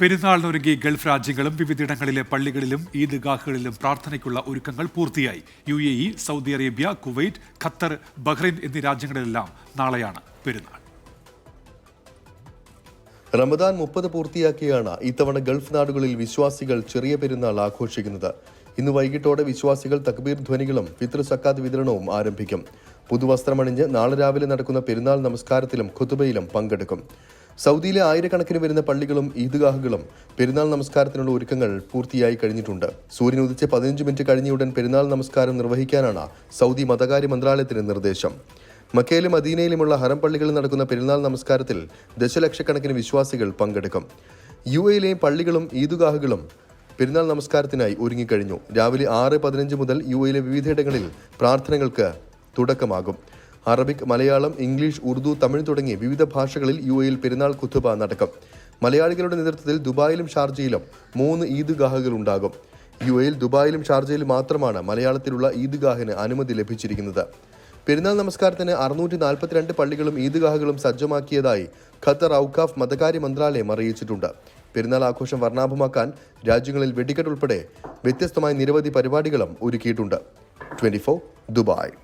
പെരുന്നാളിനൊരുങ്ങി Gulf രാജ്യങ്ങളും വിവിധയിടങ്ങളിലെ പള്ളികളിലും ഈദ്ഗാഹുകളിലും പ്രാർത്ഥനയ്ക്കുള്ള ഒരുക്കങ്ങൾ പൂർത്തിയായി. U A E Saudi Arabia Kuwait Qatar Bahrain എന്നീ രാജ്യങ്ങളിലെല്ലാം നാളെയാണ് പെരുന്നാൾ. റമദാൻ മുപ്പത് പൂർത്തിയാക്കിയാണ് ഇത്തവണ ഗൾഫ് നാടുകളിൽ വിശ്വാസികൾ ചെറിയ പെരുന്നാൾ ആഘോഷിക്കുന്നത്. ഇന്ന് വൈകിട്ടോടെ വിശ്വാസികൾ തക്ബീർ ധ്വനികളും ഫിത്ർ സക്കാത്ത് വിതരണവും ആരംഭിക്കും. പുതുവസ്ത്രമണിഞ്ഞ് നാളെ രാവിലെ നടക്കുന്ന പെരുന്നാൾ നമസ്കാരത്തിലും ഖുതുബയിലും പങ്കെടുക്കും. സൗദിയിലെ ആയിരക്കണക്കിന് വരുന്ന പള്ളികളും ഈദ്ഗാഹുകളും പെരുന്നാൾ നമസ്കാരത്തിനുള്ള ഒരുക്കങ്ങൾ പൂർത്തിയായി കഴിഞ്ഞിട്ടുണ്ട്. സൂര്യൻ ഉദിച്ച് പതിനഞ്ച് മിനിറ്റ് കഴിഞ്ഞയുടൻ പെരുന്നാൾ നമസ്കാരം നിർവഹിക്കാനാണ് സൗദി മതകാര്യ മന്ത്രാലയത്തിന്റെ നിർദ്ദേശം. മക്കയിലും അദീനയിലുമുള്ള ഹറം പള്ളികളിൽ നടക്കുന്ന പെരുന്നാൾ നമസ്കാരത്തിൽ ദശലക്ഷക്കണക്കിന് വിശ്വാസികൾ പങ്കെടുക്കും. യു എയിലെയും പള്ളികളും ഈദുഗാഹുകളും പെരുന്നാൾ നമസ്കാരത്തിനായി ഒരുങ്ങിക്കഴിഞ്ഞു. രാവിലെ ആറ് പതിനഞ്ച് മുതൽ യു എയിലെ വിവിധയിടങ്ങളിൽ പ്രാർത്ഥനകൾക്ക് തുടക്കമാകും. അറബിക് മലയാളം ഇംഗ്ലീഷ് ഉറുദു തമിഴ് തുടങ്ങി വിവിധ ഭാഷകളിൽ യു എയിൽ പെരുന്നാൾ കുത്തുബ നടക്കും. മലയാളികളുടെ നേതൃത്വത്തിൽ ദുബായിലും ഷാർജയിലും മൂന്ന് ഈദ്ഗാഹുകൾ ഉണ്ടാകും. യു എയിൽ ദുബായിലും ഷാർജയിലും മാത്രമാണ് മലയാളത്തിലുള്ള ഈദ്ഗാഹിന് അനുമതി ലഭിച്ചിരിക്കുന്നത്. പെരുന്നാൾ നമസ്കാരത്തിന് അറുന്നൂറ്റി നാൽപ്പത്തിരണ്ട് പള്ളികളും ഈദ്ഗാഹുകളും സജ്ജമാക്കിയതായി ഖത്തർ ഔക്കാഫ് മതകാര്യ മന്ത്രാലയം അറിയിച്ചിട്ടുണ്ട്. പെരുന്നാൾ ആഘോഷം വർണാഭമാക്കാൻ രാജ്യങ്ങളിൽ വെടിക്കെട്ട് ഉൾപ്പെടെ വ്യത്യസ്തമായ നിരവധി പരിപാടികളും ഒരുക്കിയിട്ടുണ്ട്. Twenty Dubai.